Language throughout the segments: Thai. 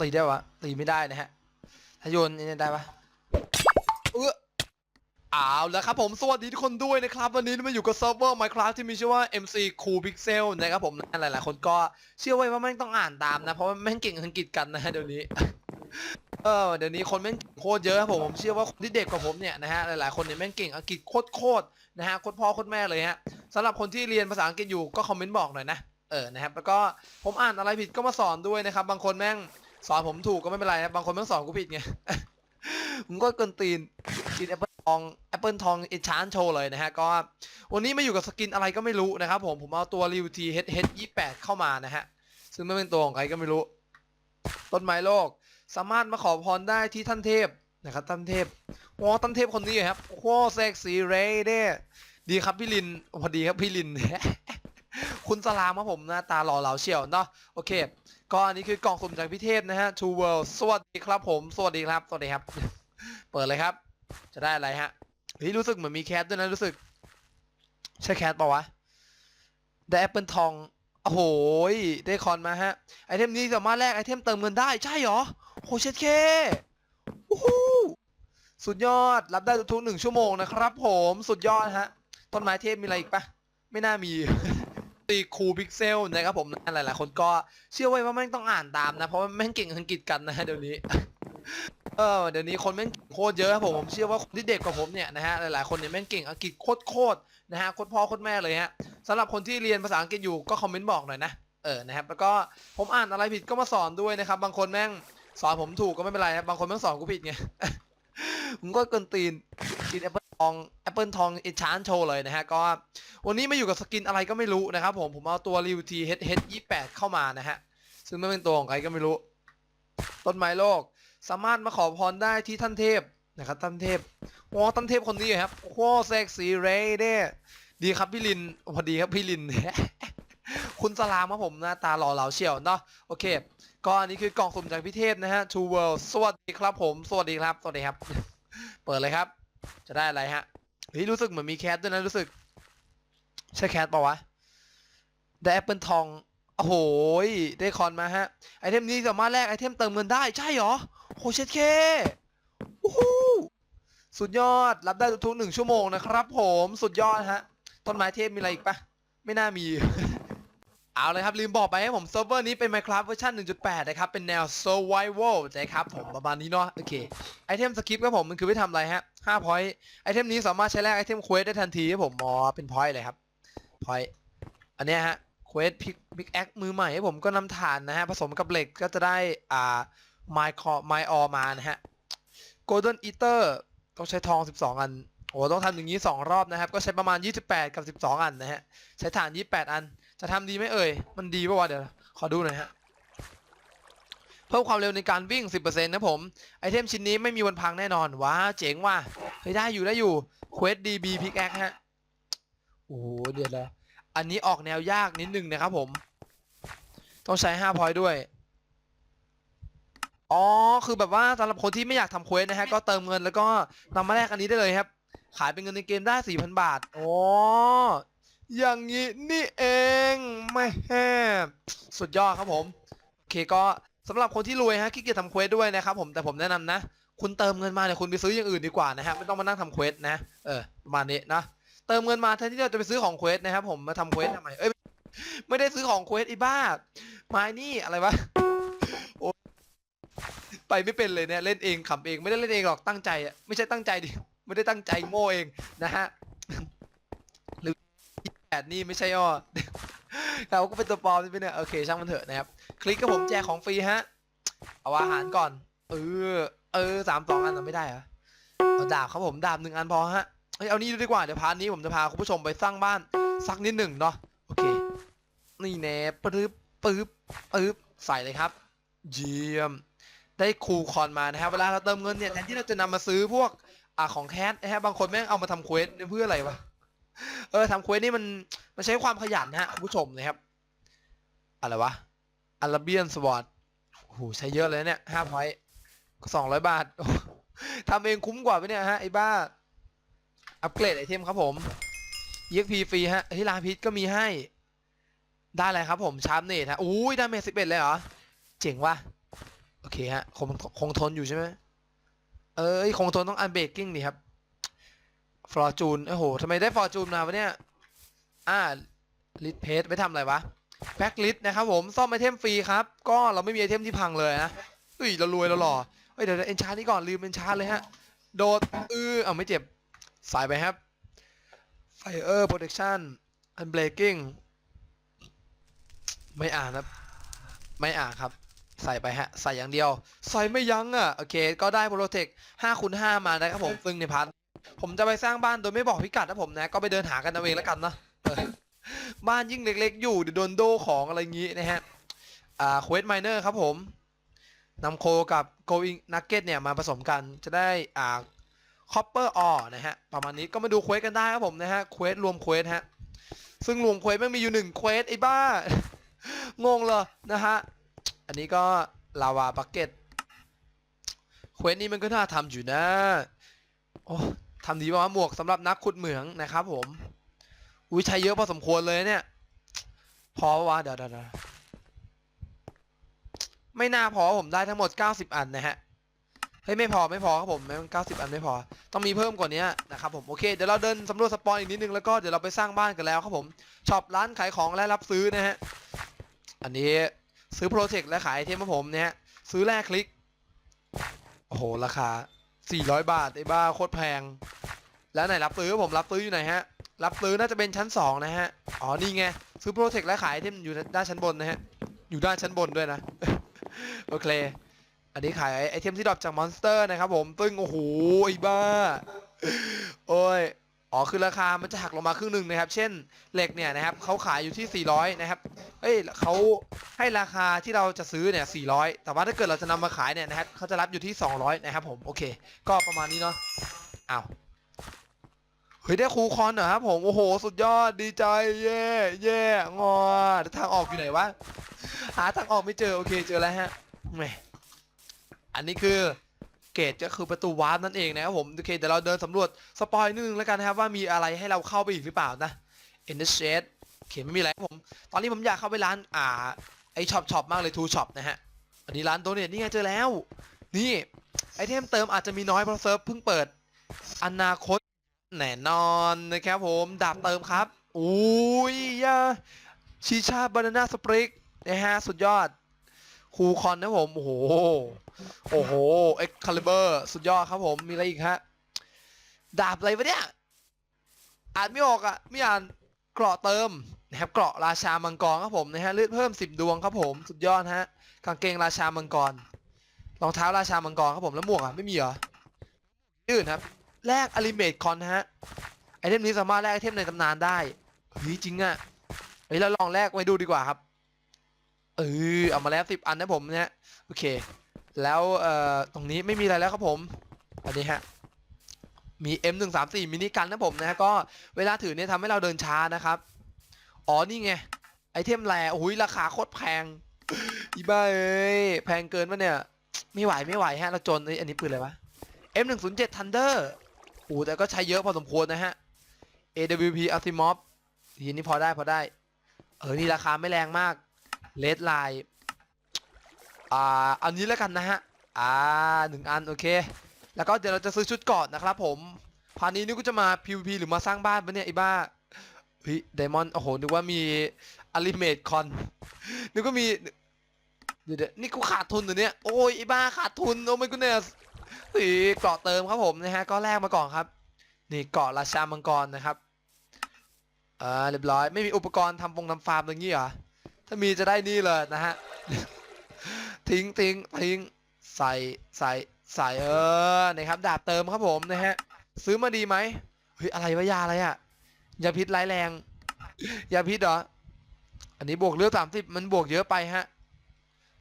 ตีได้วะตีไม่ได้นะฮะถ้าโยนนี่ได้ปะเออเอาแล้วครับผมสวัสดีทุกคนด้วยนะครับ วันนี้มาอยู่กับเซิร์ฟเวอร์ Minecraft ที่มีชื่อว่า MC Cool Pixel นะครับผมหลายๆคนก็เชื่อไว้ว่าแม่งต้องอ่านตามนะ เพราะว่าแม่งเก่งอังกฤษกันนะฮะเดี๋ยวนี้เออเดี๋ยวนี้คนแม่งโคตรเยอะครับผมผมเชื่อว่าคนที่เด็กกว่าผมเนี่ยนะฮะหลายๆคนเนี่ยแม่งเก่งอังกฤษโคตรๆนะฮะโคตรพ่อโคตรแม่เลยฮะสำหรับคนที่เรียนภาษาอังกฤษอยู่ก็คอมเมนต์บอกหน่อยนะเออนะครับแล้วก็ผมอ่านอะไรผิดก็มาสอนด้วยนะครับบางคนแม่ง สอนผมถูกก็ไม่เป็นไรนะบางคนแม่งสอนกูผิดไง ผมก็เกินตีนกินแอปเปิลทองแอปเปิลทองอิชานโชว์เลยนะฮะ ก็วันนี้มาอยู่กับสกินอะไรก็ไม่รู้นะครับผมผมเอาตัวริวทีเฮดเฮดยี่แปดเข้ามานะฮะ ซึ่งไม่เป็นตัวของใครก็ไม่รู้ ต้นไม้โลก สามารถมาขอพรได้ที่ท่านเทพนะครับท่านเทพโอ้ท่านเทพคนนี้ครับโอ้เซ็กซี่เรย์เด้ดีครับพี่ลินพอดีครับพี่ลิน คุณสลามครับผมหน้าตาหล่อเหลาเฉียวเนาะโอเค ก็อันนี้คือกล่องสุ่มจากพี่เทพนะฮะ Two World สวัสดีครับผม สวัสดีครับ สวัสดีครับ เปิดเลยครับ จะได้อะไรฮะเฮ้ยรู้สึกเหมือนมีแคทด้วยนะรู้สึก ใช่แคทปะวะ ได้แอปเปิลทอง โอ้โห ได้คอนมาฮะ ไอเทมนี้สามารถแลกไอเทมเติมเงินได้ใช่เหรอโหเช็ดเคโอ้โหสุดยอด รับได้ทุกๆหนึ่งชั่วโมงนะครับผม สุดยอดฮะ ต้นไม้เทพมีอะไรอีกปะ ไม่น่ามี ตีคูพิกเซลนะครับผมหลายๆคนก็เชื่อไว้ว่าแม่งต้องอ่านตามนะ เพราะว่าแม่งเก่งอังกฤษกันนะฮะเดี๋ยวนี้ เออเดี๋ยวนี้คนแม่งโคตรเยอะครับผมผมเชื่อว่าคนที่เด็กกว่าผมเนี่ยนะฮะหลายๆคนเนี่ยแม่งเก่งอังกฤษโคตรๆนะฮะโคตรพ่อโคตรแม่เลยฮะสำหรับคนที่เรียนภาษาอังกฤษอยู่ก็คอมเมนต์บอกหน่อยนะเออนะครับแล้วก็ผมอ่านอะไรผิดก็มาสอนด้วยนะครับ บางคนแม่งสอนผมถูกก็ไม่เป็นไรครับบางคนแม่งสอนกูผิดไงผมก็เกินตีนกินแอปเปิล ทองแอปเปิลทองอิชานโชว์เลยนะฮะ ก็วันนี้มาอยู่กับสกินอะไรก็ไม่รู้นะครับผม ผมเอาตัวริวทีเฮดเฮดยี่แปดเข้ามานะฮะ ซึ่งไม่เป็นตัวของใครก็ไม่รู้ ต้นไม้โลก สามารถมาขอพรได้ที่ท่านเทพนะครับท่านเทพโอ้ท่านเทพคนนี้ครับโอ้เซ็กซี่เรย์เด้ดีครับพี่ลินพอดีครับพี่ลินคุณสลามครับผมหน้าตาหล่อเหลาเฉียวเนาะโอเคก็อันนี้คือกล่องสุ่มจากพี่เทพนะฮะ Two World สวัสดีครับผม สวัสดีครับ สวัสดีครับ เปิดเลยครับ จะได้อะไรฮะเฮ้ยรู้สึกเหมือนมีแคทด้วยนะรู้สึก ใช่แคทปะวะได้แอปเปิลทองโอ้โหได้คอนมาฮะ ไอเทมนี้สามารถแลกไอเทมเติมเงินได้ใช่เหรอโหเช็ดเคโอ้โหสุดยอดรับได้ทุกๆหนึ่งชั่วโมงนะครับ ผมสุดยอดฮะ ต้นไม้เทพมีอะไรอีกปะไม่น่ามี เอาเลยครับลืมบอกไปให้ผมเซิร์ฟเวอร์นี้เป็น Minecraft เวอร์ชัน1.8 นะครับ เป็นแนว Survival นะครับผมประมาณนี้เนาะโอเคไอเทมสคริปต์ครับผมมันคือไปทำอะไรฮะ5 point ไอเทมนี้สามารถใช้แลกไอเทมเควสได้ทันทีครับผมอ๋อเป็น point เลยครับ point อันเนี้ยฮะเควสพิกพิกแอคมือใหม่ให้ผมก็นำฐานนะฮะ ผสมกับเหล็กก็จะได้อ่า my core my o มานะฮะ golden eater ต้องใช้ทอง 12 อันโอ้ต้องทำอย่างนี้ 2 รอบนะครับ ก็ใช้ประมาณ 28 กับ 12 อันนะฮะ ใช้ฐาน 28 อัน จะทำดีไหมเอ่ย มันดีป่าวะเดี๋ยว ขอดูหน่อยฮะ เพิ่มความเร็วในการวิ่ง 10%นะผม ไอเทมชิ้นนี้ไม่มีวันพังแน่นอน ว้า เจ๋งว่ะ เฮ้ยได้อยู่ได้อยู่ Quest DB Pickaxe ฮะ โอ้โห เดี๋ยวละอันนี้ออกแนวยากนิดนึงนะครับผม ต้องใช้5พอยด้วย อ๋อ คือแบบว่าสำหรับคนที่ไม่อยากทำเควสนะฮะ ก็เติมเงินแล้วก็นำมาแลกอันนี้ได้เลยครับ ขายเป็นเงินในเกมได้4,000 บาท อ๋อ อย่างนี้นี่เองไม่แฮสุดยอดครับผม โอเคก็สำหรับคนที่รวยฮะขี้เกียจทำเควสด้วยนะครับผมแต่ผมแนะนำนะ คุณเติมเงินมาเนี่ยคุณไปซื้ออย่างอื่นดีกว่านะฮะไม่ต้องมานั่งทำเควสนะเออประมาณนี้นะเติมเงินมาแทนที่เราจะไปซื้อของเควสนะครับผมมาทำเควสทำไมเอ้ยไม่ได้ซื้อของเควสไอ้บ้าไมานี่อะไรวะโอ้ไปไม่เป็นเลยเนี่ยเล่นเองขำเองไม่ได้เล่นเองหรอกตั้งใจอะไม่ใช่ตั้งใจดิไม่ได้ตั้งใจโง่เองนะฮะ แปดนี่ไม่ใช่อ้อเราก็เป็นตัวปลอมใช่ไหมเนี่ยโอเคช่างมันเถอะนะครับ คลิกกับผมแจกของฟรีฮะ เอาอาหารก่อน เออ เออสามสองอันเราไม่ได้เหรอเอาดาบครับผมดาบหนึ่งอันพอฮะเฮ้ยเอานี่ดูดีกว่าเดี๋ยวพาร์ทนี้ผมจะพาคุณผู้ชมไปสร้างบ้านสักนิดหนึ่งเนาะโอเค นี่แน่ปึ๊บปึ๊บปึ๊บใส่เลยครับ เยี่ยม ได้คูคอนมานะครับเวลาเราเติมเงินเนี่ยแทนที่เราจะนำมาซื้อพวกอ่าของแคสนะฮะบางคนแม่งเอามาทำเควสเพื่ออะไรวะ เออทำเควสนี่มันมันใช้ความขยันนะฮะคุณผู้ชมนะครับ อะไรวะอาราเบียนสวอตโอ้โหใช้เยอะเลยเนี่ยห้าพอยสองร้อยบาททำเองคุ้มกว่าไปเนี่ยฮะไอ้บ้า อัปเกรดไอเทมครับผม EXP ฟรีฮะเฮ้ยลาพิษก็มีให้ ได้อะไรครับผมชาร์ปเนตฮะอุ้ยไดาเมสิบเอ็ดเลยเหรอ เจ๋งว่ะ โอเคฮะ คงคงทนอยู่ใช่ไหมเอ้ย คงทนต้องอันเบรกกิ้งนี่ครับ ฟอร์จูนโอ้โหทำไมได้ฟอร์จูนมาวะเนี่ย อ่าลิทเพจไปทำอะไรวะแบ็กลิทนะครับผม ซ่อมไอเทมฟรีครับ ก็เราไม่มีไอเทมที่พังเลยนะอุ้ยเรารวยเราหล่อเฮ้ยเดี๋ยวเอ็นชาร์นี่ก่อนลืมเอ็นชาร์เลยฮะ โดดเออเอาไม่เจ็บ สายไปครับ Fire Protection Unbreaking ไม่อ่านครับ ไม่อ่านครับ ใส่ไปฮะ ใส่อย่างเดียว ใส่ไม่ยั้งอะ โอเค ก็ได้ Protect 5คูณ5มานะครับผมซึ่งในพาร์ท ผมจะไปสร้างบ้านโดยไม่บอกพิกัดนะผมนะ ก็ไปเดินหากันเอาเองแล้วกันเนาะบ้านยิ่งเล็กๆ อยู่เดี๋ยวโดนโดของอะไรอย่างงี้นะฮะ อ่า Quest Miner ครับผมนำโคกับ Going Nugget เนี่ยมาผสมกันจะได้อ่า Copper Ore นะฮะ ประมาณนี้ก็มาดูเควสกันได้ครับผมนะฮะเควสรวมเควสฮะ ซึ่งรวมเควสไม่งมีอยู่หนึ่งเควสไอ้บ้า งงเลยนะฮะ อันนี้ก็ลาวาบักเก็ตเควสนี้มันก็น่าทำอยู่นะ โอ้ ทำดีมากหมวกสำหรับนักขุดเหมืองนะครับ ผม อุ้ยใช้เยอะพอสมควรเลยเนี่ย พอปะวะเดี๋ยวเดี๋ยวเดี๋ยวไม่น่าพอผมได้ทั้งหมด 90 อันนะฮะ เฮ้ยไม่พอไม่พอครับผมแม้เก้าสิบอันไม่พอ ต้องมีเพิ่มกว่านี้นะครับผมโอเคเดี๋ยวเราเดินสำรวจสปอยอีกนิดนึงแล้วก็เดี๋ยวเราไปสร้างบ้านกันแล้วครับผมช็อปร้านขายของและรับซื้อนะฮะ อันนี้ซื้อโปรเจกต์และขายไอเทมครับผมเนี่ยซื้อแรกคลิก โอ้โหราคา 400 บาทไอ้บ้าโคตรแพง แล้วไหนรับซื้อผมรับซื้ออยู่ไหนฮะ รับซื้อน่าจะเป็นชั้นสองนะฮะ อ๋อนี่ไง ซื้อโปรเทคและขายไอเทมอยู่ด้านชั้นบนนะฮะ อยู่ด้านชั้นบนด้วยนะ โอเค อันนี้ขายไอเทมที่ดรอปจากมอนสเตอร์นะครับผม ตึ้งโอ้โหไอ้บ้า โอ้ย อ๋อคือราคามันจะหักลงมาครึ่งหนึ่งนะครับ เช่นเหล็กเนี่ยนะครับเขาขายอยู่ที่ 400 นะครับเอ้ยเขาให้ราคาที่เราจะซื้อเนี่ย 400 แต่ว่าถ้าเกิดเราจะนำมาขายเนี่ยนะครับเขาจะรับอยู่ที่ 200 นะครับผมโอเค ก็ประมาณนี้เนาะอ้าวเฮ้ยได้คูคอนเหรอครับผมโอ้โห สุดยอดดีใจเย่เย่งอแต่ทางออกอยู่ไหนวะหาทางออกไม่เจอโอเคเจอแล้วฮะแหมอันนี้คือ เกตก็คือประตูวาร์ปนั่นเองนะครับผมโอเคเดี๋ยวเราเดินสำรวจสปอยนึงแล้วกันนะครับว่ามีอะไรให้เราเข้าไปอีกหรือเปล่านะ e n d e r s h a d e โอเคไม่มีอะไรผม ตอนนี้ผมอยากเข้าไปร้านอ่าไอช็อปช็อปมากเลยทูช็อปนะฮะอันนี้ร้านโดเนทนี่ไงเจอแล้ว นี่ไอเทมเติมอาจจะมีน้อยเพราะเซิร์ฟเพิ่งเปิดอนาคตแน่นอนนะครับผมดาบเติมครับอุ้ยยาชีชาบานาน่าสปริกนะฮะสุดยอดคูคอนนะผมโอ้โห โอ้โหเอ็กคาลิเบอร์สุดยอดครับผมมีอะไรอีกฮะ ดาบอะไรวะเนี่ย อ่านไม่ออกอะ ไม่อ่านเกราะเติมนะครับเกราะราชามังกรครับผมนะฮะเลือดเพิ่ม10ดวงครับผมสุดยอดฮะกางเกงราชามังกรรองเท้าราชามังกรครับผมแล้วหมวกอะไม่มีเหรอที่อื่นครับแลกอลิเมตคอนฮะไอเทมนี้สามารถแลกไอเทมในตำนานได้เฮ้ยจริงอะเฮ้ยเราลองแลกไว้ดูดีกว่าครับเออเอามาแล้วสิบอันนะผมเนี่ยโอเค แล้วเอ่อตรงนี้ไม่มีอะไรแล้วครับผมอันนี้ฮะมี M134 มินิกันนะผมนะฮะก็เวลาถือเนี่ยทำให้เราเดินช้านะครับ อ๋อนี่ไง ไอเทมแรโอ้ยราคาโคตรแพงอีบ้าเอ้ยแพงเกินปะเนี่ย ไม่ไหวไม่ไหวฮะเราจนเอ้ยอันนี้ปืนอะไรวะ M107 Thunder โอ้แต่ก็ใช้เยอะพอสมควรนะฮะ AWP Asimov ทีนี้พอได้พอได้ เออ นี่ราคาไม่แรงมาก Red Line อ่าอันนี้แล้วกันนะฮะอ่าหนึ่งอันโอเค แล้วก็เดี๋ยวเราจะซื้อชุดเกาะนะครับผมพานี้นี่ก็จะมา PVP หรือมาสร้างบ้านปะเนี่ยไอ้บ้าเฮ้ยไดมอนด์โอ้โหนึกว่ามีอลิเมตคอนนึกว่ามีเดี๋ยวเดี๋ยวนี่กูขาดทุนเหรอเนี่ยโอ้ยไอ้บ้าขาดทุนโอ้ไม่กูเนี่ยเฮ้ยเกาะเติมครับผมนะฮะก็แลกมาก่อนครับ นี่เกาะราชามังกรนะครับอ่าเรียบร้อยไม่มีอุปกรณ์ทำฟงทำฟาร์มอย่างงี้เหรอถ้ามีจะได้นี่เลยนะฮะ ทิ้งทิ้งทิ้งใส่ใส่ใส่เออนะครับดาบเติมครับผมนะฮะซื้อมาดีไหมเฮ้ยอะไรวะยาอะไรอะยาพิษร้ายแรงยาพิษเหรออันนี้บวกเลือดสามสิบมันบวกเยอะไปฮะ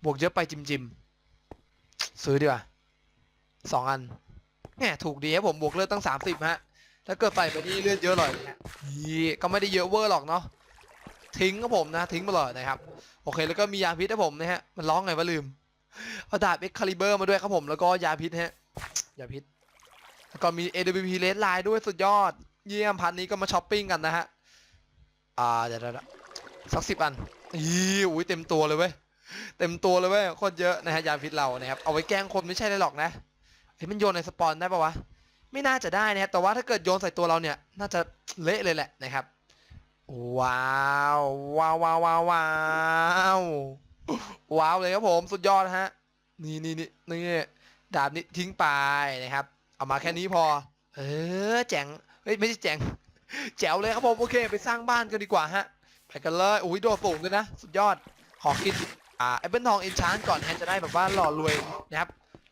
บวกเยอะไปจิมจิมซื้อดีกว่าสองอันแหมถูกดีครับผมบวกเลือดตั้งสามสิบฮะถ้าเกิดใส่ไปนี่เลือดเยอะหน่อยฮะก็ไม่ได้เยอะเวอร์หรอกเนาะทิ้งครับผมนะทิ้งมาเลยนะครับ โอเคแล้วก็มียาพิษนะผมนะฮะมันร้องไงวะลืมเอาดาบเอ็กคาลิเบอร์มาด้วยครับผมแล้วก็ยาพิษฮะยาพิษแล้วก็มี AWP Red Line ด้วยสุดยอด เยี่ยมพันนี้ก็มาช้อปปิ้งกันนะฮะอ่าเดี๋ยวเดสักสิบอันอีอุ้ยเต็มตัวเลยเว้ยเต็มตัวเลยเว้ยโคตรเยอะนะฮะยาพิษเรานะครับเอาไว้แกล้งคนไม่ใช่เลยหรอกนะเฮ้ยมันโยนในสปอนได้ปะวะไม่น่าจะได้นะครับแต่ว่าถ้าเกิดโยนใส่ตัวเราเนี่ยน่าจะเละเลยแหละนะครับ ว้าวว้าวว้าวว้าวว้าวว้าวเลยครับผมสุดยอดฮะ นี่นี่นี่นี่ดาบนี้ทิ้งไปนะครับ เอามาแค่นี้พอ เออแจ๋งเฮ้ยไม่ใช่แจ๋งแจ๋วเลยครับผมโอเค ไปสร้างบ้านกันดีกว่าฮะไปกันเลยอุ้ยโดดสูงเลยนะ สุดยอดขอกินอ่าแอปเปิลทองเอนชานก่อนฮะจะได้แบบว่าหล่อรวยนะครับ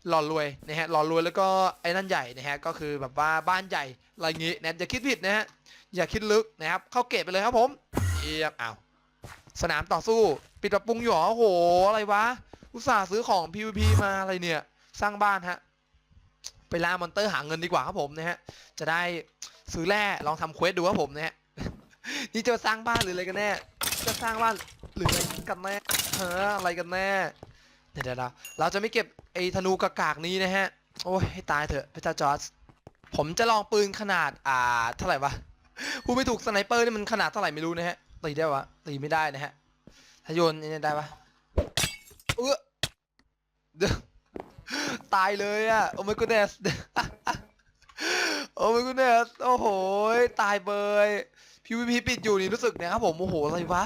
หล่อรวยนะฮะหล่อรวยแล้วก็ไอ้นั่นใหญ่นะฮะก็คือแบบว่าบ้านใหญ่อะไรอย่างงี้นะอย่าคิดผิดนะฮะ อย่าคิดลึกนะครับ เข้าเกตไปเลยครับผมเอียบอ้าวสนามต่อสู้ ปิดปรับปรุงอยู่เหรอโอ้โห อะไรวะ อุตส่าห์ซื้อของ PVP มาอะไรเนี่ย สร้างบ้านฮะ ไปล่ามอนเตอร์หาเงินดีกว่าครับผมนะฮะ จะได้ซื้อแร่ลองทำเควสดูครับผมนะฮะ นี่จะสร้างบ้านหรืออะไรกันแน่ จะสร้างบ้านหรืออะไรกันแน่เอออะไรกันแน่ เดี๋ยวเดี๋ยวเราเราจะไม่เก็บไอ้ธนูกากากนี้นะฮะ โอ้ยให้ตายเถอะพระเจ้าจอร์จผมจะลองปืนขนาดอ่าเท่าไหร่วะ พูดไม่ถูกสไนเปอร์นี่มันขนาดเท่าไหร่ไม่รู้นะฮะตีได้วะตีไม่ได้นะฮะถ้าโยนเนี่ยได้ปะเออเดี๋ยวตายเลยอะโอ้ my goodness โอ้ my goodness โอ้โหตายเบย PVP ปิดอยู่นี่รู้สึกนะครับผมโอ้โหอะไรวะ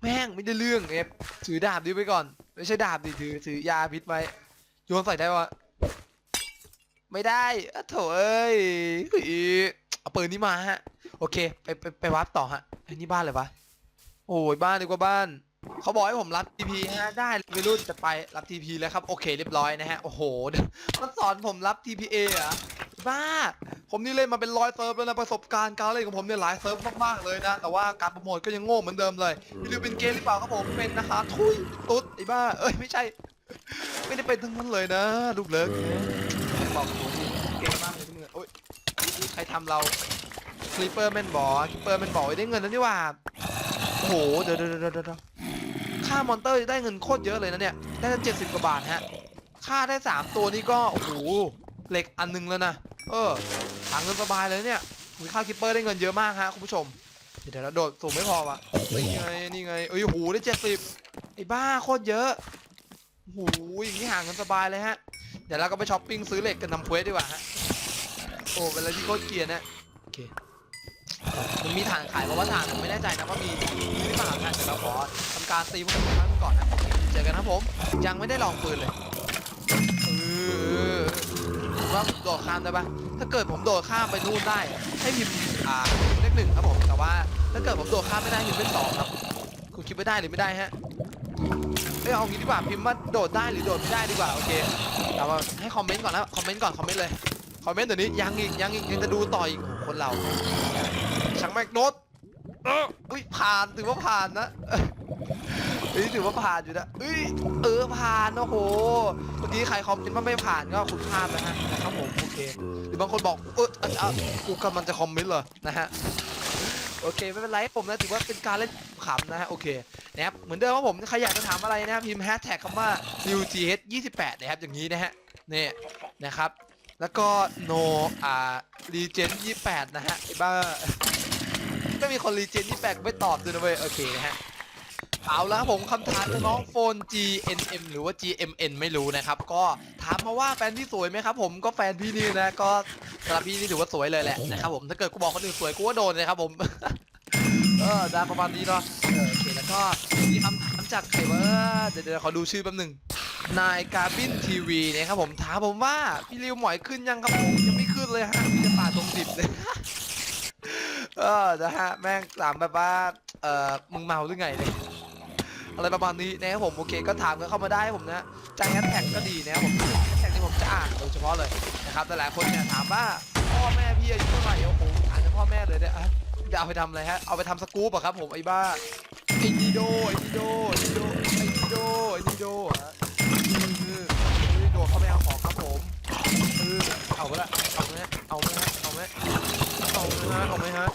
แม่งไม่ได้เรื่องเอฟถือดาบดีไว้ก่อนไม่ใช่ดาบดิถือถือยาพิษไว้โยนใส่ได้วะไม่ได้อะโถเอ้ยเฮ้ยเอาปืนนี้มาฮะ โอเค ไปไปไปวัดต่อฮะไอ้นี่บ้านเลยวะ โอ้ยบ้านดีกว่าบ้าน เขาบอกให้ผมรับ TP ฮะ ได้ไม่รู้จะไปรับ TP แล้วครับ โอเคเรียบร้อยนะฮะ โอ้โห มันสอนผมรับ TPA เหรอบ้า ผมนี่เล่นมาเป็นร้อยเซิร์ฟแล้วนะประสบการณ์การเล่นของผมเนี่ยหลายเซิร์ฟมากๆเลยนะ แต่ว่าการโปรโมทก็ยังโง่เหมือนเดิมเลยไม่รู้เป็นเกมหรือเปล่าครับผมเป็นนะคะ ทุยตุ๊ดไอ้บ้า เอ้ยไม่ใช่ ไม่ได้เป็นทั้งนั้นเลยนะลูกเลิกบอกโหเก่งมากเลยทุกเมื่อโอ้ยใครทำเราค ลิปเปอร์แมนบอคลิปเปอร์แมนบอกได้เงินแล้วนี่ว่าโอ้โหเดี๋ยวเดี๋ยวเดี๋ยวเดี๋ยวค่ามอนเตอร์ได้เงินโคตรเยอะเลยนะเนี่ย ได้ตั้งเจ็ดสิบกว่าบาทฮะ ค่าได้สามตัวนี่ก็ โอ้โห เหล็กอันหนึงแล้วนะ เออหาเงินสบายเลยเนี่ยค่าคิปเปอร์ได้เงินเยอะมากฮะคุณผู้ชม เดี๋ยวเดี๋ยวเราโดดสูงไม่พอวะนี่ไง นี่ไงเอ้ยโอ้โหได้เจ็ดสิบไอ้บ้าโคตรเยอะโอ้โหอย่างนี้หาเงินสบายเลยฮะ เดี๋ยวเราก็ไปช้อปปิ้งซื้อเหล็กกันทำเควสดีกว่าฮะ โอ้เป็นอะไรที่โคตรเกลียดนะโอเค มันมีฐานขายเพราะว่าฐานผมไม่แน่ใจนะว่ามีหรือเปล่านะเดี๋ยวเราขอทำการตีพวกมันครั้งหนึ่งก่อนนะเจอกันนะผมยังไม่ได้ลองปืนเลยว่าผมโดดข้ามได้ปะถ้าเกิดผมโดดข้ามไปนู่นได้ ให้พิมพ์อ่าเลขหนึ่งครับผมแต่ว่าถ้าเกิดผมโดดข้ามไม่ได้พิมพ์เลขสองครับคุณคิดว่าได้หรือไม่ได้ฮะเอ้ยเอางี้ดีกว่าพิมพ์ว่าโดดได้หรือโดดไม่ได้ดีกว่าโอเคแต่ว่าให้คอมเมนต์ก่อนนะคอมเมนต์ก่อนคอมเมนต์เลยคอมเมนต์เดี๋ยวนี้ยังอีกยังอีกยังจะดูต่ออีกคนเรา ช่างแม็กโนตเอออุ้ยผ่านถือว่าผ่านนะเฮ้ยถือว่าผ่านอยู่นะเอ้ยเออผ่านโอ้โหเมื่อกี้ใครคอมเมนต์ว่าไม่ผ่านก็คุณพลาดนะฮะนะครับผมโอเคหรือบางคนบอกเอออะอะกูกำลังจะคอมเมนต์เหรอนะฮะโอเคไม่เป็นไรผมนะถือว่าเป็นการเล่นขำนะฮะโอเคนะครับเหมือนเดิมว่าผมใครอยากจะถามอะไรนะครับพิมพ์แฮชแท็กคำว่า newgh 28นะครับอย่างนี้นะฮะนี่นะครับ แล้วก็ no อ่า regen 28 นะฮะไอ้บ้า ไม่มีคนรีเจนที่แปลกไม่ตอบด้วยนะเว้ย โอเคนะฮะ เอาละครับผมคำถามจากน้องโฟน GNM หรือว่า GMN ไม่รู้นะครับ ก็ถามมาว่าแฟนพี่สวยไหมครับผมก็แฟนพี่นี่นะ ก็สำหรับพี่นี่ถือว่าสวยเลยแหละนะครับผมถ้าเกิดกูบอกคนอื่นสวยกูก็โดนนะครับผมเออได้ประมาณนี้เนาะเอโอเคแล้วก็มีคำถามจากใครว่าเดี๋ยวเดี๋ยวขอดูชื่อแป๊บหนึงนายกาบินทีวีนะครับผมถามผมว่าพี่ริวหมอยขึ้นยังครับผมยังไม่ขึ้นเลยฮะมีแต่ป่าตรงดิบเลย เออนะฮะแม่งถามแบบว่าเออมึงเมาหรือไงเนี่ยอะไรประมาณนี้นะครับผมโอเคก็ถามกันเข้ามาได้ให้ผมนะใจแฮชแท็กก็ดีนะครับผมแฮชแท็กที่ผมจะอ่านโดยเฉพาะเลยนะครับแต่หลายคนเนี่ยถามว่าพ่อแม่พี่อายุเท่าไหร่โอ้โหอ่านจากพ่อแม่เลยเนี่ยจะเอาไปทำอะไรฮะเอาไปทำสกู๊ปอะครับผมไอ้บ้าไอ้ดีโดไอ้ดีโดไอ้ดีโดไอ้ดีโดไอ้ดีโดฮะเออดีโดเข้าไปเอาของครับผมเออเอาไปละเอาไหมเอาไหมเอาไหม อาไหมฮะเอาไหมฮะ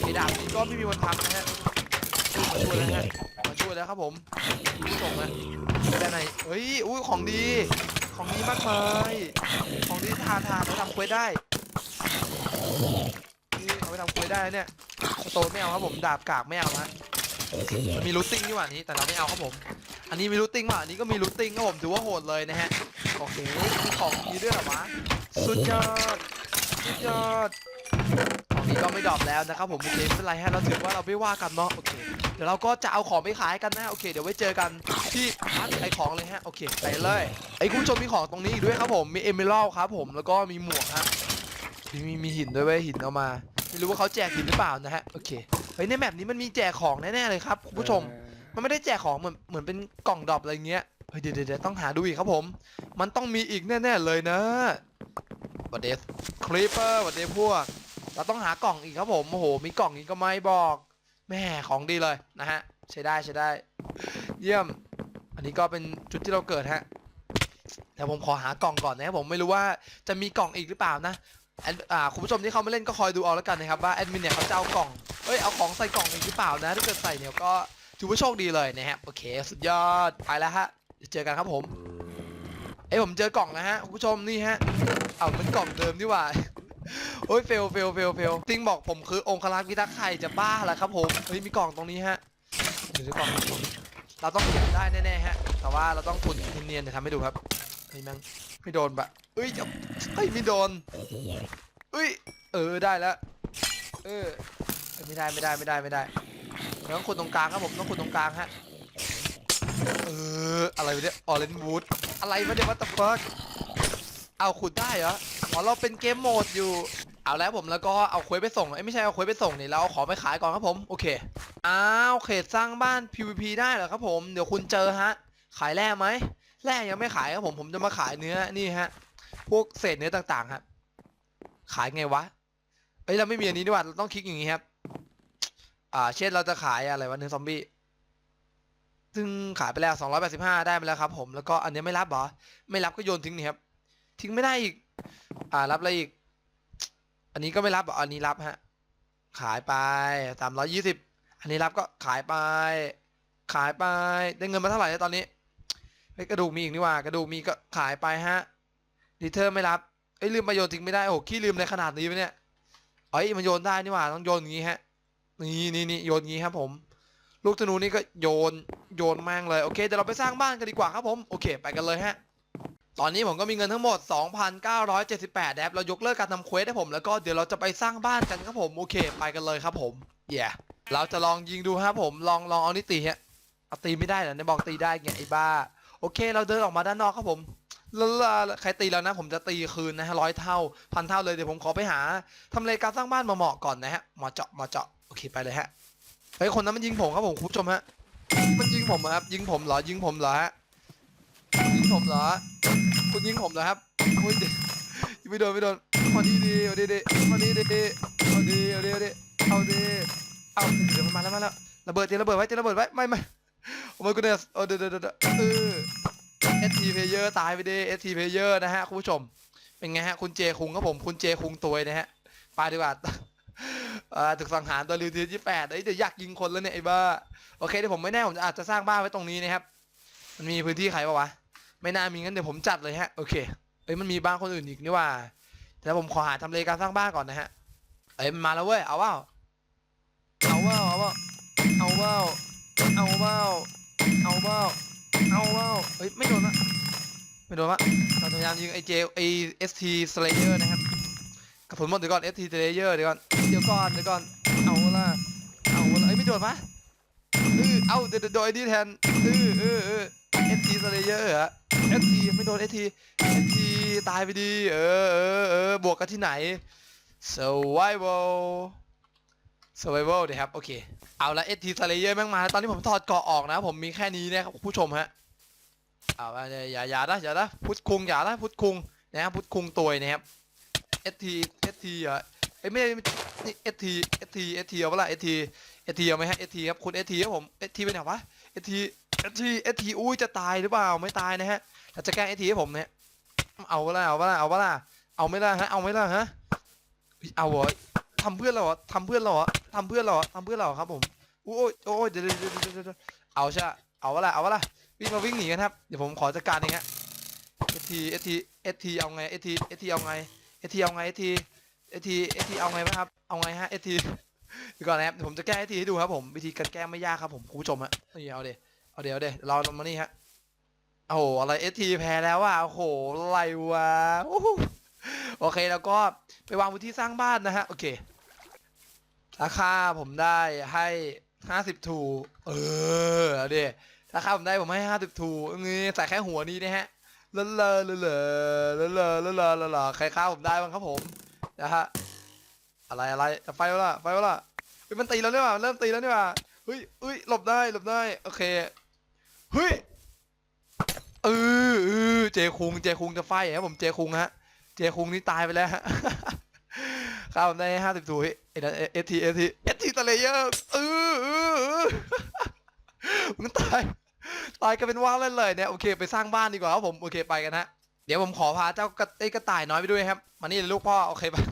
ไอ้ดาบนี้ก็ไม่มีวันพังนะฮะมาช่วยแล้วฮะมาช่วยแล้วครับผมส่งนะด้านในเฮ้ยอุ้ยของดี ของดีมากมายของดีทาทาเอาไปทำเควสได้นี่เอาไปทำเควสได้เนี่ยโตนไม่เอาครับผมดาบกากไม่เอาฮะมีรูทติ้งนี่ว่านี้แต่เราไม่เอาครับผม อันนี้มีรูทติ้งป่ะอันนี้ก็มีรูทติ้งครับผมถือว่าโหดเลยนะฮะโอเคมีของดีด้วยหรอวะสุดยอดสุดยอด นี้ก็ไม่ดรอปแล้วนะครับผมโอเคไม่เป็นไรฮะเราถือว่าเราไม่ว่ากันเนาะโอเคเดี๋ยวเราก็จะเอาของไปขายกันนะโอเค เดี๋ยวไว้เจอกันที่ร้านขายของเลยฮะโอเคไปเลยไอ้คุณผู้ชมมีของตรงนี้อีกด้วยครับผมมีเอเมอรัลครับผมแล้วก็มีหมวกฮะมีมีมีหินด้วยเว้ยหินเอามา ไม่รู้ว่าเขาแจกหินหรือเปล่านะฮะโอเคเฮ้ยในแมปนี้มันมีแจกของแน่ๆเลยครับคุณผู้ชม มันไม่ได้แจกของเหมือนเหมือนเป็นกล่องดรอปอะไรเงี้ยเฮ้ยเดี๋ยวเดี๋ยวต้องหาดูอีกครับผม มันต้องมีอีกแน่ๆเลยนะวัดเดสคลิปเปอร์วัดเดพวก เราต้องหากล่องอีกครับผมโอ้โหมีกล่องอีกก็ไม่บอกแม่ของดีเลยนะฮะใช้ได้ใช้ได้ เยี่ยม อันนี้ก็เป็นจุดที่เราเกิดฮะแต่ผมขอหากล่องก่อนนะครับผมไม่รู้ว่าจะมีกล่องอีกหรือเปล่านะแอดอ่าคุณผู้ชมที่เขาไมาเล่นก็คอยดูเอาแล้วกันนะครับว่าแอดมินเนี่ยเขาจะเอากล่องเอ้ยเอาของใส่กล่องอีกหรือเปล่านะถ้าเกิดใส่เนี่ยก็ถือว่าโชคดีเลยนะครับโอเค สุดยอดไปแล้วฮะเดี๋ยวเจอกันครับผมเอ้ผมเจอกล่องนะฮะคุณผู้ชมนี่ฮะเอามันกล่องเดิมดีกว่า โอ้ยเฟลเฟลเฟลเฟลติงบอกผมคือองคลักษ์พิทักษ์ไข่จะบ้าแล้วครับผมเฮ้ยมีกล่องตรงนี้ฮะเดี๋ยวดูกล่องเราต้องเก็บได้แน่ๆฮะ แต่ว่าเราต้องทุนเนียนๆเดี๋ยวทำให้ดูครับเฮ้ยแม่งไม่โดนปะเอ้ยจะเฮ้ยไม่โดนเอ้ยเออได้แล้วเออไม่ได้ไม่ได้ไม่ได้ไม่ได้ต้องขุดตรงกลางครับผมต้องขุดตรงกลางฮะเอออะไรเนี่ยออเรนวูดอะไรวะเนี่ยวัตถุฟักเอาขุดได้เหรอ อ๋อเราเป็นเกมโหมดอยู่ เอาแล้วผมแล้วก็เอาควสไปส่งเอ้ยไม่ใช่เอาควสไปส่งนี่เราเอาของไปขายก่อนครับผมโอเคอ้าวเขตสร้างบ้าน PVP ได้เหรอครับผมเดี๋ยวคุณเจอฮะ ขายแร่ไหมแร่ยังไม่ขายครับผมผมจะมาขายเนื้อนี่ฮะ พวกเศษเนื้อต่างๆครับขายไงวะเอ้ยเราไม่มีอันนี้ด้วยเราต้องคลิกอย่างนี้ครับ อ่า เช่นเราจะขายอะไรวะเนื้อซอมบี้ซึ่งขายไปแล้ว 285 ได้ไปแล้วครับผม แล้วก็อันนี้ไม่รับเหรอ ไม่รับก็โยนทิ้งนี่ครับ ทิ้งไม่ได้อีก อ่ารับอะไรอีก อันนี้ก็ไม่รับหรออันนี้รับฮะ ขายไป320อันนี้รับก็ขายไป ขายไป ได้เงินมาเท่าไหร่แล้วตอนนี้เฮ้ยกระดูกมีอีกนี่หว่า กระดูกมีก็ขายไปฮะดีเทอร์ไม่รับเอ้ยลืมมาโยนทิ้งไม่ได้โอ้โหขี้ลืมในขนาดนี้ไปเนี่ยเอ้ยมันโยนได้นี่หว่าต้องโยนอย่างงี้ฮะ นี่นี่นี่โยนงี้ครับผม ลูกธนูนี่ก็โยนโยนแม่งเลยโอเคเดี๋ยวเราไปสร้างบ้านกันดีกว่าครับผมโอเค ไปกันเลยฮะ ตอนนี้ผมก็มีเงินทั้งหมด 2,978แดบเรายกเลิกการทำเควสให้ผมแล้วก็เดี๋ยวเราจะไปสร้างบ้านกันครับผม โอเค ไปกันเลยครับผมเย่เราจะลองยิงดูครับผมลองลองเอานี่ตีฮะเอาตีไม่ได้เหรอเนี่ยบอกตีได้ไงไอ้บ้า โอเค เราเดินออกมาด้านนอกครับผมแล้วแล้วใครตีแล้วนะ ผมจะตีคืนนะฮะร้อยเท่าพันเท่าเลยเดี๋ยวผมขอไปหาทำเลการสร้างบ้านมาเหมาะก่อนนะฮะมาเจาะมาเจาะโอเคไปเลยฮะเฮ้ยคนนั้นมันยิงผมครับผมคุณผู้ชมฮะมันยิงผมครับยิงผมเหรอยิงผมเหรอฮะ ยิงผมเหรอ คุณยิงผมเหรอครับอุ้ยเดี๋ยวไม่โดนไม่โดนมาดีดีมาดีดีมาดีดีมาดีเอาดีเอาดีเอาดีเอาเดี๋ยวมันมาแล้วมาแล้วระเบิดเจระเบิดไว้เจระเบิดไว้ไม่ไม่โอ้ my goodness โอ้เดี๋ยวเดี๋ยวเดี๋ยวเออ ST player ตายไปดิ ST player นะฮะคุณผู้ชม เป็นไงฮะคุณเจคุงครับผมคุณเจคุงตัวนะฮะไปดีกว่าอ่าถึกสังหารตัวริวทีที่แปดเอ้ยเดี๋ยวอยากยิงคนแล้วเนี่ยไอ้บ้า โอเคเดี๋ยวผมไม่แน่ผมอาจจะสร้างบ้านไว้ตรงนี้นะครับ มันมีพื้นที่ใครปะวะ ไม่น่ามีงั้นเดี๋ยวผมจัดเลยฮะโอเคเอ้ยมันมีบ้านคนอื่นอีกนี่ว่าแต่ผมขอหาทำเลการสร้างบ้านก่อนนะฮะเอ้ยมันมาแล้วเว้ยเอาว่าเอาว่าเอาว่าเอาว่าเอาว่าเอาว่าเอาว่าเฮ้ยไม่โดนละไม่โดนวะเราพยายามยิงไอเจไอเอสทีสเลเยอร์นะครับกระสุนหมดเดี๋ยวก่อน ST t r a y e r เยอร์เดี๋ยวก่อนเดี๋ยวก่อนเดี๋ยวก่อนเอาละเอาละเอ้ยไม่โดนปะเออเอาเดี๋ยวเดี๋ยวโดนไอ้นี่แทนเออเออเออ ST t r a y e r เหรอ ST ไม่โดน ST ST ตายไปดี เออเออเออบวกกันที่ไหน survival survival เดี๋ยวครับ โอเค เอาละ ST t r a y e r แม่งมา ตอนนี้ผมถอดเกราะออกนะ ผมมีแค่นี้นะครับผู้ชมฮะ เอาไปเลยอย่าอย่านะอย่านะพุทธคุงอย่านะพุทธคุงนะครับพุทธคุงตัวนะครับ ST ST อะเอ้ยไม่ใช่นี่ ST ST ST เอาเปะล่า ST ST เอาไหมฮะ ST ครับคุณ ST ครับผม ST เป็นไหนวะ ST ST ST อุ้ยจะตายหรือเปล่าไม่ตายนะฮะถ้าจะแกล้ง ST ให้ผมเนี่ยเอาเปะล่าเอาเปะล่าเอาเปะล่าเอาไม่ล่ะฮะเอาไม่ล่ะฮะเอาเหรอทำเพื่อนเราทำเพื่อนเราทำเพื่อนเราทำเพื่อนเราครับผมโอ้ยโอ้ยเดี๋ยวเดี๋ยวเดี๋ยวเดี๋ยวเอาใช่เอาเปะล่าเอาเปะล่าวิ่งมาวิ่งหนีกันครับเดี๋ยวผมขอจัดการเองฮะ ST ST ST เอทีเอาไง ST ST เอทีเอาไงเอทีเอาไงเอทีเอทีเอทีเอาไงบ้างครับเอาไงฮะเอทีก่อนนะครับเดี๋ยวผมจะแก้เอทีให้ดูครับผมวิธีการแก้ไม่ยากครับผมคุณผู้ชมฮะนี่เอาเด เอาเดี๋ยวเดี๋ยวเราลงมานี่ฮะโอ้โหอะไรเอทีแพ้แล้วอะโอ้โหอะไรวะโอเคแล้วก็ไปวางพื้นที่สร้างบ้านนะฮะ โอเค ราคาผมได้ให้ห้าสิบทูเออเอาดิราคาผมได้ผมให้ห้าสิบทูงี้ใส่แค่หัวนี้นะฮะเลอะเลอะเลอะเลอะเลอะเลอะเลอะเลอะเลเลใครฆ่าผมได้บ้างครับผมนะฮะอะไรอะไรไฟวะล่ะไฟวะล่ะเฮ้ยมันตีแล้วเนี่ยว่ะเริ่มตีแล้วเนี่ยว่ะเฮ้ยเฮ้ยหลบได้หลบได้โอเค เฮ้ยเออเออเจคุงเจคุงจะไฟครับผมเจคุงฮะ เจคุงนี่ตายไปแล้วฮะข้าวผมได้ห้าสิบถูเอเอทีเอทีเอทีตะเลเยอร์เออเออเออมึงตายตายกันเป็นว่างเล่นเลยเนี่ยโอเคไปสร้างบ้านดีกว่าครับผมโอเคไปกันฮะเดี๋ยวผมขอพาเจ้ากระไอกระต่ายน้อยไปด้วยครับมานี่ลูกพ่อโอเคปะ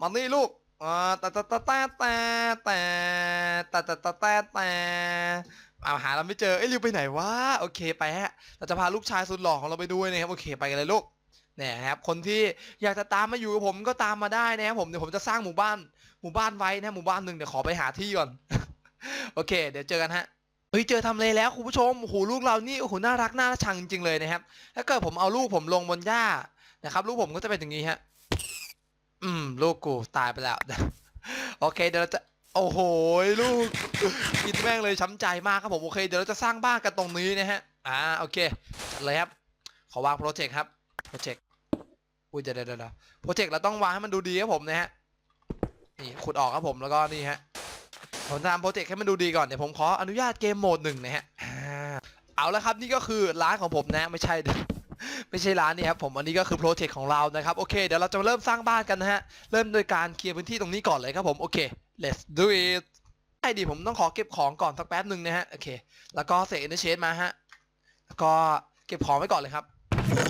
มานี่ลูกอ่าแต่แต่แต่แต่แต่แต่แต่แต่แต่แต่เอาหาเราไม่เจอเอ้ยริวไปไหนวะโอเคไปฮะเราจะพาลูกชายสุดหล่อของเราไปด้วยนะครับโอเคไปกันเลยลูกเนี่ยนะครับคนที่อยากจะตามมาอยู่กับผมก็ตามมาได้นะครับผมเดี๋ยวผมจะสร้างหมู่บ้าน หมู่บ้านไว้นะหมู่บ้านหนึ่งเดี๋ยวขอไปหาที่ก่อน โอเค เดี๋ยวเจอกันฮะเฮ้ยเจอทำเลแล้วคุณผู้ชมโอ้โหลูกเรานี่โอ้โหน่ารักน่าชังจริงๆเลยนะครับถ้าเกิดผมเอาลูกผมลงบนหญ้านะครับลูกผมก็จะเป็นอย่างนี้ฮะ อืม ลูกกูตายไปแล้ว โอเคเดี๋ยวเราจะ โอ้โหลูกกินแม่งเลยช้ำใจมากครับผมโอเคเดี๋ยวเราจะสร้างบ้านกันตรงนี้นะฮะอ่าโอเคจัดเลยครับขอวางโปรเจกต์ครับโปรเจกต์อุ้ยเดี๋ยวเดี๋ยวเดี๋ยวโปรเจกต์เราต้องวางให้มันดูดีครับผมนะฮะนี่ขุดออกครับผมแล้วก็นี่ฮะผมทำโปรเจกต์ให้มันดูดีก่อนเดี๋ยวผมขออนุญาตเกมโหมดหนึ่งนะฮะอ่าเอาละครับนี่ก็คือร้านของผมนะไม่ใช่ไม่ใช่ร้านนี่ครับผมอันนี้ก็คือโปรเจกต์ของเรานะครับโอเคเดี๋ยวเราจะเริ่มสร้างบ้านกันนะฮะเริ่มโดยการเคลียร์พื้นที่ตรงนี้ก่อนเลยครับผมโอเค let's do it ไอดิผมต้องขอเก็บของก่อนสักแป๊บหนึ่งนะฮะ โอเค แล้วก็เสกอินเชสมาฮะ แล้วก็เก็บของไว้ก่อนเลยครับ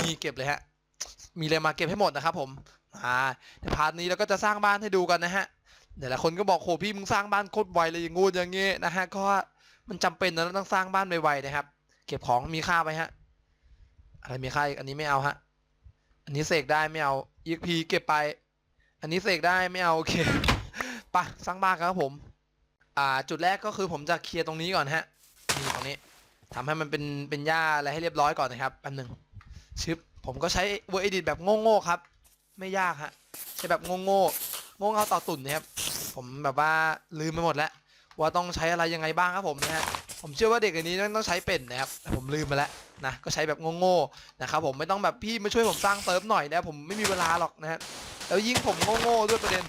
นี่เก็บเลยฮะ มีอะไรมาเก็บให้หมดนะครับผมอ่าในพาร์ทนี้เราก็จะสร้างบ้านให้ดูกันนะฮะเดี๋ยวหลายคนก็บอกโหพี่มึงสร้างบ้านโคตรไวเลยอย่างงู้นอย่างเงี้นะฮะ ก็มันจำเป็นนะต้องสร้างบ้านไวๆนะครับ เก็บของมีค่าไปฮะ อะไรมีค่าอีกอันนี้ไม่เอาฮะ อันนี้เสกได้ไม่เอา EXP เก็บไป อันนี้เสกได้ไม่เอาโอเค ปะสร้างบ้านกันครับผม อ่า จุดแรกก็คือผมจะเคลียร์ตรงนี้ก่อนฮะนี่ตรงนี้ทำให้มันเป็นเป็นหญ้าอะไรให้เรียบร้อยก่อนนะครับแป๊บหนึงชึบผมก็ใช้ Word Edit แบบโง่ๆครับ ไม่ยากฮะใช้แบบโง่ๆโง่เง่าต่อตุ่นนะครับผมแบบว่าลืมไปหมดแล้วว่าต้องใช้อะไรยังไงบ้างครับผมนะฮะผมเชื่อว่าเด็กอันนี้ต้องใช้เป็นนะครับแต่ผมลืมไปแล้วนะก็ใช้แบบโง่ๆนะครับผมไม่ต้องแบบพี่มาช่วยผมสร้างเซิร์ฟหน่อยนะผมไม่มีเวลาหรอกนะฮะแล้วยิ่งผมโง่ๆด้วยประเด็น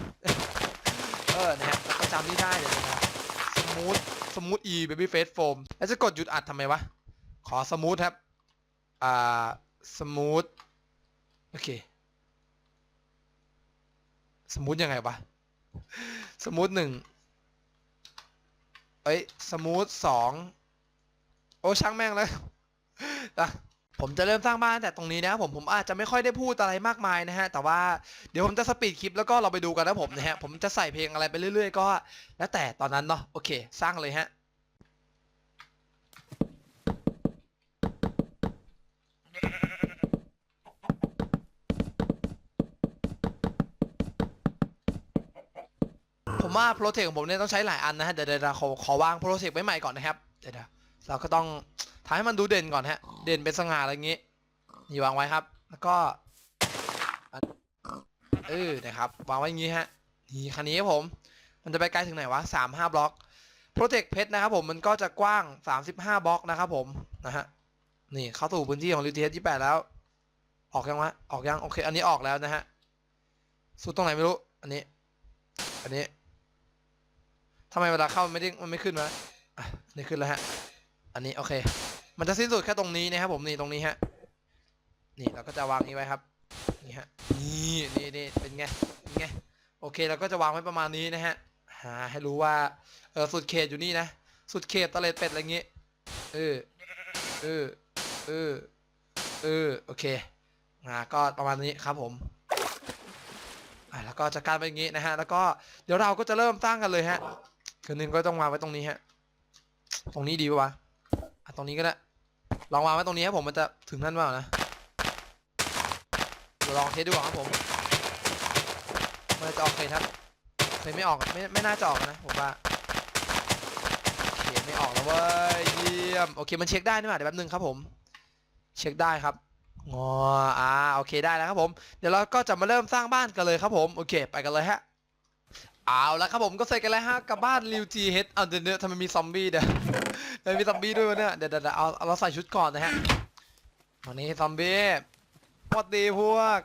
ออนะฮะก็จำนี่ได้เลยนะครับสมูทสมูทอีเบบี้เฟสโฟมแล้วจะกดหยุดอัดทำไมวะ ขอสมูทครับ อ่าสมูทโอเคสมูทยังไงวะสมูทหนึ่งเอ้ยสมูทสองโอ้ช่างแม่งเลยนะ ผมจะเริ่มสร้างบ้านตั้งแต่ตรงนี้นะผมผมอาจจะไม่ค่อยได้พูดอะไรมากมายนะฮะ แต่ว่าเดี๋ยวผมจะสปีดคลิปแล้วก็เราไปดูกันนะผมนะฮะ ผมจะใส่เพลงอะไรไปเรื่อยๆ ก็ แล้วแต่ตอนนั้นเนาะโอเค สร้างเลยฮะผมว่าโปรเจกต์ของผมเนี่ยต้องใช้หลายอันนะฮะเดี๋ยวเดี๋ยวขอขอวางโปรเจกต์ไว้ใหม่ก่อนนะครับเดี๋ยวเราก็ต้อง ทำให้มันดูเด่นก่อนฮะ เด่นเป็นสง่าอะไรอย่างงี้ นี่วางไว้ครับ แล้วก็เออนะครับวางไว้อย่างงี้ฮะ นี่คันนี้ครับผม มันจะไปไกลถึงไหนวะสามห้าบล็อก โปรเจกต์เพชรนะครับผมมันก็จะกว้างสามสิบห้าบล็อกนะครับผมนะฮะ นี่เข้าสู่พื้นที่ของลิเทียยี่แปดแล้ว ออกยังวะ ออกยังโอเค อันนี้ออกแล้วนะฮะ สุดตรงไหนไม่รู้ อันนี้ อันนี้ทำไมเวลาเข้ามันไม่ได้มันไม่ขึ้นวะอะนี่ขึ้นแล้วฮะ อันนี้โอเค มันจะสิ้นสุดแค่ตรงนี้นะครับผมนี่ตรงนี้ฮะ นี่เราก็จะวางนี้ไว้ครับ นี่ฮะ นี่นี่นี่เป็นไง เป็นไง โอเคเราก็จะวางไว้ประมาณนี้นะฮะ หาให้รู้ว่า เออสุดเขตอยู่นี่นะ สุดเขตตะเลดเป็ดอะไรเงี้ยเออ เออ เออ เออ โอเคอ่าก็ประมาณนี้ครับผมอ่าแล้วก็จัดการไปอย่างงี้นะฮะ แล้วก็เดี๋ยวเราก็จะเริ่มสร้างกันเลยฮะ คืนนึงก็ต้องวางไว้ตรงนี้ฮะ ตรงนี้ดีปะวะอะตรงนี้ก็ได้ ลองวางไว้ตรงนี้ครับผมมันจะถึงนั่นเปล่านะเดี๋ยวลองเทสดูก่อนครับผมมันจะออกเคยครับเคยไม่ออกไม่ไม่น่าจะออกนะผมว่าเคไม่ออกแล้วเว้ยเยี่ยมโอเคมันเช็คได้นี่หว่าเดี๋ยวแป๊บนึงครับผม เช็คได้ครับงออ่าโอเคได้แล้วครับผม เดี๋ยวเราก็จะมาเริ่มสร้างบ้านกันเลยครับผมโอเค ไปกันเลยฮะ เอาละครับผมก็เสร็จกันแล้วฮะกับบ้านริวจีเฮดเอาเดี๋ยวเดี๋ยวทำไมมีซอมบี้เดี๋ยวทำไมมีซอมบี้ด้วยวะเนี่ยเดี๋ยวเดี๋ยวเดี๋ยวเอาเอาเราใส่ชุดก่อนนะฮะวันนี้ซอมบี้ปอดดีพวก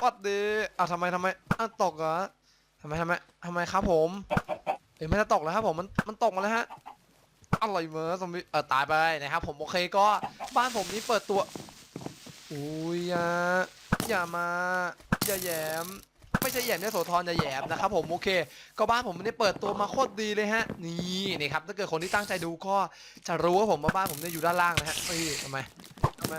ปอดดีอ้าทำไมทำไมอ้าวตกเหรอทำไมทำไมทำไมครับผมเอ้ยไม่ได้ตกแล้วครับผมมันมันตกมาแล้วฮะอะไรเมอซอมบี้เออตายไปนะครับผมโอเคก็บ้านผมนี้เปิดตัวอุ้ยอย่าอย่ามาอย่าแหยม ไม่ใช่แหยมเนี่ยโสธรอย่าแหยมนะครับผมโอเค ก็บ้านผมเนี่ยเปิดตัวมาโคตรดีเลยฮะ นี่นี่ครับถ้าเกิดคนที่ตั้งใจดูก็จะรู้ว่าผมว่าบ้านผมเนี่ยอยู่ด้านล่างนะฮะเอ้ยทำไมทำไม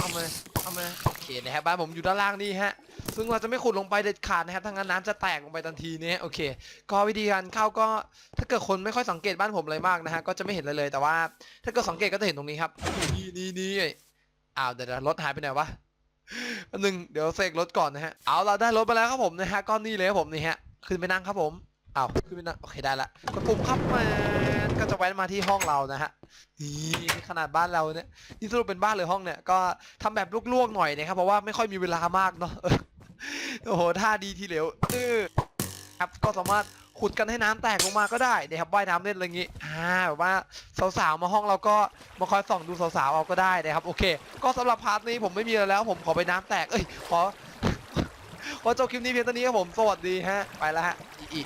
ทำไมทำไมโอเคนะครับบ้านผมอยู่ด้านล่างนี่ฮะซึ่งเราจะไม่ขุดลงไปเด็ดขาดนะครับถ้างั้นน้ำจะแตกลงไปทันทีเนี่ยโอเค ก็วิธีการเข้าก็ถ้าเกิดคนไม่ค่อยสังเกตบ้านผมเลยมากนะฮะก็จะไม่เห็นเลยเลย แต่ว่าถ้าเกิดสังเกตก็จะเห็นตรงนี้ครับนี่นี่นี่อ้าวเดี๋ยวเดี๋ยวรถหายไปไหนวะ อันหนึ่งเดี๋ยวเสกรถก่อนนะฮะ เอาเราได้รถมาแล้วครับผมนะฮะก้อนนี้เลยครับผมนี่ฮะ ขึ้นไปนั่งครับผมเอาขึ้นไปนั่งโอเคได้ละกดปุ่มครับมนก็จะแว้นมาที่ห้องเรานะฮะ นี่ขนาดบ้านเราเนี่ย นี่สรุปเป็นบ้านหรือห้องเนี่ย ก็ทำแบบลวกๆหน่อยนะครับ เพราะว่าไม่ค่อยมีเวลามากเนาะ โอ้โหท่าดีทีเหลวเออครับ ก็สามารถ ขุดกันให้น้ำแตกลงมาก็ได้นะครับว่ายน้ำเล่นอะไรอย่างงี้อ่าแบบว่าสาวๆมาห้องเราก็มาคอยส่องดูสาวๆเอาก็ได้นะครับโอเค ก็สำหรับพาร์ทนี้ผมไม่มีแล้ว ผมขอไปน้ำแตกเอ้ยขอขอจบคลิปนี้เพียงเท่านี้ครับผมสวัสดีฮะไปแล้วฮะอีอี